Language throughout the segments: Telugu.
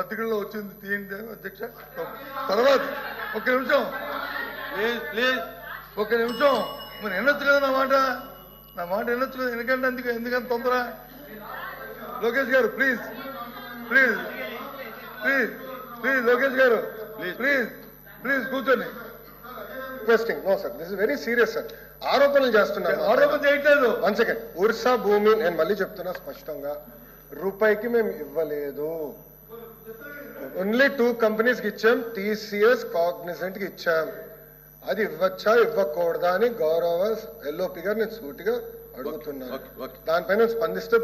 పత్రికల్లో వచ్చింది తీయండి అధ్యక్ష. తర్వాత ఒక నిమిషం. Please please. ఒక నిమిషం. మరి వినొచ్చు కదా నా మాట? నా మాట వినొచ్చు కదా ఎందుకంటే అందుకు ఎందుకంత తొందర? లోకేష్ గారు please. Please. Please. Please Lokesh గారు. ప్లీజ్. ప్లీజ్. కూర్చోండి. Requesting no sir this is very serious sir ఆరోపణలు చేస్తున్నారు. ఆరోపణ చేయట్లేదు. వన్ సెకండ్ ఉర్సా భూమి నేను మళ్ళీ చెప్తున్నా స్పష్టంగా. రూపాయికి మేము ఇవ్వలేదు. ఓన్లీ టూ కంపెనీస్కి ఇచ్చాం టీసీఎస్ కాగ్నిజెంట్కి ఇచ్చాం. అది ఇవ్వచ్చా? ఇవ్వకూడదా అని గౌరవ ఎల్ఓపి గారు నేను సూటిగా అడుగుతున్నాను. దానిపైన స్పందిస్తే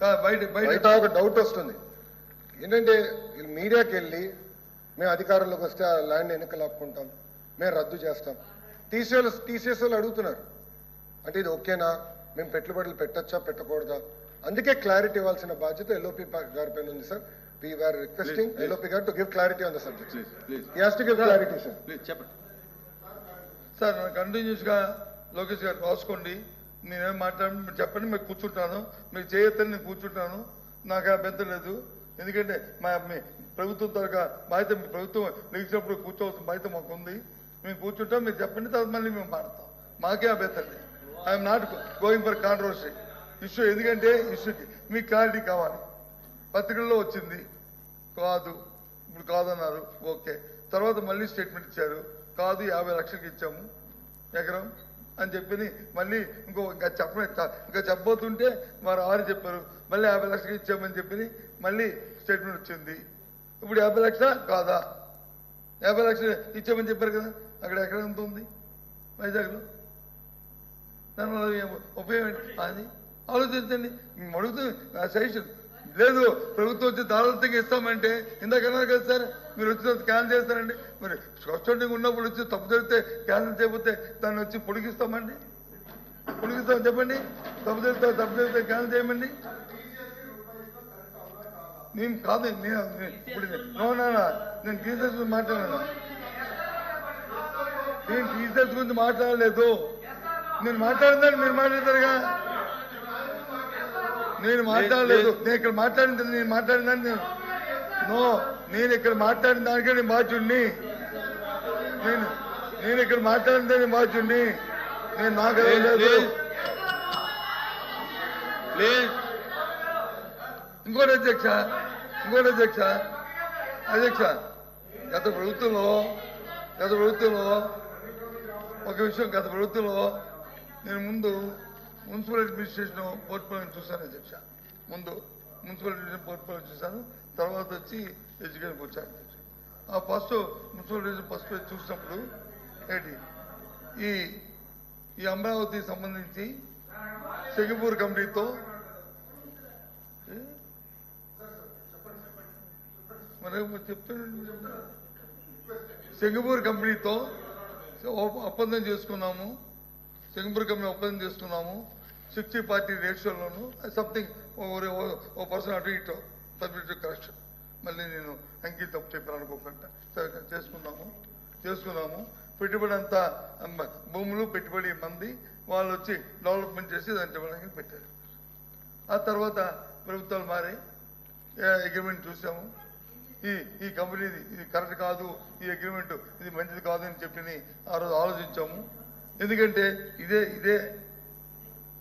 ఆ, బయట ఒక డౌట్ వస్తుంది. ఏంటంటే మీడియాకి వెళ్ళి మేము అధికారంలోకి వస్తే ఆ ల్యాండ్ వెనక లాక్కుంటాం. మేము రద్దు చేస్తాం. టీసీఎల్ టీసీఎస్ వాళ్ళు అడుగుతున్నారు. అంటే ఇది ఓకేనా? మేము పెట్టుబడులు పెట్టచ్చా? పెట్టకూడదా? అందుకే క్లారిటీ ఇవ్వాల్సిన బాధ్యత ఎల్ఓపి గారి పైన ఉంది sir we are requesting. LOP గారు to give clarity on the subject he has to give clarity sir please చెప్పండి. సార్ నాకు కంటిన్యూస్గా లోకేష్ గారు రాసుకోండి. నేనేం మాట్లాడి మీరు చెప్పండి మీరు కూర్చుంటాను. మీరు చేయొద్దని నేను కూర్చుంటాను. నాకు అభ్యంతరం లేదు. ఎందుకంటే మా మీ ప్రభుత్వం తరగా బాధ్యత మీ ప్రభుత్వం లెగిసినప్పుడు కూర్చోవలసిన బాధ్యత మాకు ఉంది మేము కూర్చుంటాం మీరు చెప్పండి తర్వాత మళ్ళీ మేము మాడతాం మాకే అభ్యంతరం లేదు. I'm not going for controversy issue. ఎందుకంటే ఇష్యూకి మీకు క్లారిటీ కావాలి. పత్రికల్లో వచ్చింది. కాదు. ఇప్పుడు కాదన్నారు. ఓకే. తర్వాత మళ్ళీ స్టేట్మెంట్ ఇచ్చారు. కాదు యాభై లక్షలకి ఇచ్చాము. ఎకరం అని చెప్పి మళ్ళీ ఇంకో ఇంకా చెప్ప ఇంకా చెప్పబోతుంటే వారు ఆరు చెప్పారు. మళ్ళీ యాభై లక్షలకి ఇచ్చామని చెప్పి మళ్ళీ స్టేట్మెంట్ వచ్చింది. ఇప్పుడు యాభై లక్షల కాదా? యాభై లక్షలు ఇచ్చామని చెప్పారు కదా. అక్కడ ఎక్కడ ఎంత ఉంది? వైజాగ్లో? దానివల్ల ఉపయోగం ఏంటి? అది? ఆలోచించండి. మేము అడుగుతుంది సజెషన్. లేదు ప్రభుత్వం వచ్చి దాదాపు ఇస్తామంటే ఇందాక అన్నారు కదా సార్ మీరు వచ్చిన క్యాన్సిల్ చేస్తారండి. మరి కస్టడింగ్ ఉన్నప్పుడు వచ్చి తప్పు జరిగితే క్యాన్సిల్ చేయకపోతే దాన్ని వచ్చి పొడిగిస్తామండి. పొడిగిస్తాం చెప్పండి. తప్పు జరిగితే తప్పు జరిగితే క్యాన్సిల్ చేయమండి. నేను కాదు నేను ఇప్పుడు నేను- నో నేను టీచర్స్ గురించి మాట్లాడాను. నేను టీచర్స్ గురించి మాట్లాడలేదు. నేను మాట్లాడిందని మీరు మాట్లాడతారుగా? నేను మాట్లాడలేదు. నేను ఇక్కడ మాట్లాడింది నేను మాట్లాడిందని నేను నో నేను ఇక్కడ మాట్లాడిన దానికే నేను బాధ్యుడిని. నేను నేను ఇక్కడ మాట్లాడిందే నేను బాధ్యుడిని. నేను నాకు ఇంకోటి అధ్యక్ష ఇంకోటి అధ్యక్ష అధ్యక్ష గత ప్రభుత్వంలో గత ప్రభుత్వంలో ఒక విషయం గత ప్రభుత్వంలో నేను ముందు మున్సిపల్ అడ్మినిస్ట్రేషన్ పోర్ట్ఫోలియో చూశాను అధ్యక్ష. ముందు మున్సిపల్ అడ్మినిస్ట్రేషన్ పోర్ట్ఫోలియో చూశాను. తర్వాత వచ్చి ఎడ్యుకేషన్కి వచ్చాను అధ్యక్ష. ఆ ఫస్ట్ మున్సిపల్ అడ్మినిస్ట్రేషన్ ఫస్ట్ చూసినప్పుడు ఏంటి? ఈ ఈ అమరావతికి సంబంధించి సింగపూర్ కంపెనీతో మరి చెప్తాను సింగపూర్ కంపెనీతో ఒప్పందం చేసుకున్నాము. సింగపూర్ కంపెనీ ఒప్పందం చేసుకున్నాము. సిక్స్టీ పార్టీ రేషియోలోను సంథింగ్ ఓ పర్సన్ అటు ఇటు సబ్జెక్ట్ కరెక్షన్ మళ్ళీ నేను అంకిత తప్పు చెప్పాను అనుకోకుండా సరే చేసుకున్నాము చేసుకున్నాము పెట్టుబడి అంతా భూములు పెట్టుబడి మంది వాళ్ళు వచ్చి డెవలప్మెంట్ చేసి దాన్ని డెవలప్మెంట్ పెట్టారు. ఆ తర్వాత ప్రభుత్వాలు మారి. అగ్రిమెంట్ చూసాము. ఈ ఈ కంపెనీది ఇది కరెక్ట్ కాదు ఈ అగ్రిమెంట్ ఇది మంచిది కాదు అని చెప్పి ఆ రోజు ఆలోచించాము. ఎందుకంటే ఇదే ఇదే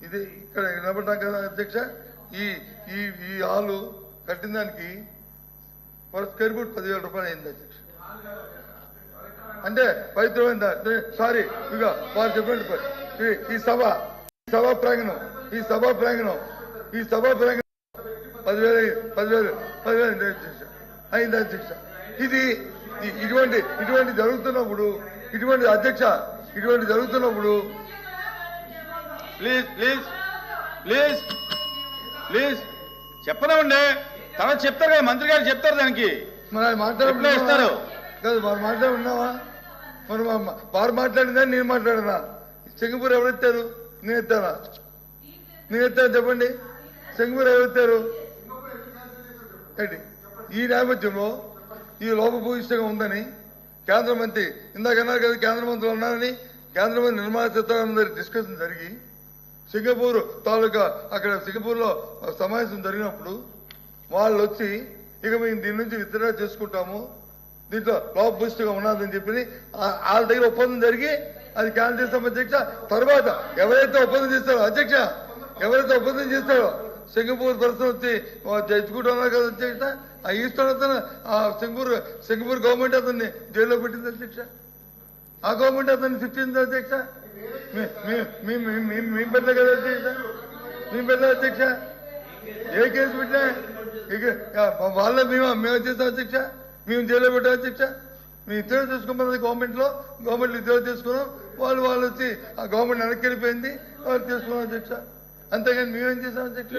ఇది ఇక్కడ నిలబడ్డాం కదా అధ్యక్ష. ఈ ఈ ఈ హాలు కట్టిన దానికి పర్ స్క్వేర్ ఫుట్ పదివేల రూపాయలు అయింది అధ్యక్ష. అంటే పవిత్రమైన సారీ ఇక వారు చెప్పండి ఈ- సభ ఈ సభా ప్రాంగణం ఈ సభా ప్రాంగణం ఈ సభా ప్రాంగణం పదివేలు పదివేలు పదివేలు అధ్యక్ష. అయింది అధ్యక్ష? ఇది ఇటువంటి ఇటువంటి జరుగుతున్నప్పుడు ఇటువంటి అధ్యక్ష ఇటువంటి జరుగుతున్నప్పుడు ప్లీజ్ ప్లీజ్ ప్లీజ్ ప్లీజ్. చెప్పనివ్వండి. తర్వాత చెప్తారు కదా మంత్రి గారు చెప్తారు దానికి. మరి మాట్లాడి ఇస్తారు? కాదు వారు మాట్లాడి ఉన్నావా? మరి వారు మాట్లాడిందా నేను మాట్లాడినా? సింగపూర్ ఎవరు ఎత్తారు? నేను ఎత్తానా? నేను ఎత్తాను చెప్పండి. సింగపూర్ ఎవరు ఎత్తారు? ఏంటి? ఈ నేపథ్యంలో ఈ లోపభూయిష్టంగా ఉందని కేంద్ర మంత్రి ఇందాక అన్నారు కదా కేంద్ర మంత్రులు ఉన్నారని కేంద్ర మంత్రి నిర్మలా సీతారామన్ గారి డిస్కషన్ జరిగి సింగపూర్ తాలూకా అక్కడ సింగపూర్లో సమావేశం జరిగినప్పుడు వాళ్ళు వచ్చి ఇక మేము దీని నుంచి విత్డ్రా చేసుకుంటాము. దీంట్లో లాబ్ బూస్ట్గా ఉన్నదని చెప్పి వాళ్ళ దగ్గర ఒప్పందం జరిగి అది క్యాన్సిల్ చేస్తాం అధ్యక్ష తర్వాత ఎవరైతే ఒప్పందం చేస్తారో అధ్యక్ష ఎవరైతే ఒప్పందం చేస్తారో సింగపూర్ పర్సన్ వచ్చి తెచ్చుకుంటున్నారు కదా అధ్యక్ష ఆ ఈస్టర్ అతను ఆ సింగపూర్ సింగపూర్ గవర్నమెంట్ అతన్ని జైల్లో పెట్టింది అధ్యక్ష. ఆ గవర్నమెంట్ అతన్ని శిక్షింది అధ్యక్ష. మీ- మీ- మీ- మీ- మీ- మీ పెట్టలే కదా అధ్యక్ష? మీ పెట్టలే అధ్యక్ష? ఏ కేసు పెట్టినా ఇక వాళ్ళ మేము? మేము చేస్తాం అధ్యక్ష? మేము జైల్లో పెట్టాం అధ్యక్ష. మేము ఇద్దరు చేసుకోమన్నది గవర్నమెంట్లో. గవర్నమెంట్ ఇద్దరు చేసుకున్నాం. వాళ్ళు వాళ్ళు వచ్చి ఆ గవర్నమెంట్ వెనక్కి వెళ్ళిపోయింది. వాళ్ళు చేసుకున్నాం అధ్యక్ష. అంతేగాని మేమేం చేస్తాం అధ్యక్ష.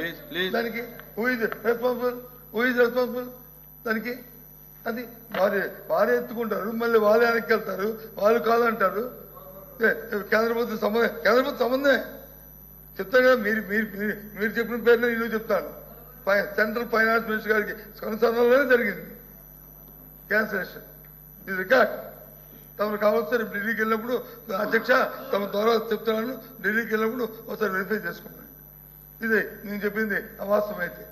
దానికి who is responsible who is responsible దానికి అది వారే వారే ఎత్తుకుంటారు. మళ్ళీ వాళ్ళే వెనక్కి వెళ్తారు. వాళ్ళు కాదంటారు. కేంద్ర ప్రభుత్వం సంబంధం కేంద్ర ప్రభుత్వం సంబంధమే చెప్తాను కదా మీరు మీరు మీరు మీరు చెప్పిన పేరునే నేను చెప్తాను. సెంట్రల్ ఫైనాన్స్ మినిస్టర్ గారికి కొనసాగంలోనే జరిగింది. క్యాన్సలేషన్. ఇది రికార్డ్. తమకు కావాల్సిన ఢిల్లీకి వెళ్ళినప్పుడు అధ్యక్ష తమ ద్వారా చెప్తున్నాను. ఢిల్లీకి వెళ్ళినప్పుడు ఒకసారి వెరిఫై చేసుకుంటాను. ఇది నేను చెప్పింది అవాస్తవం అయితే.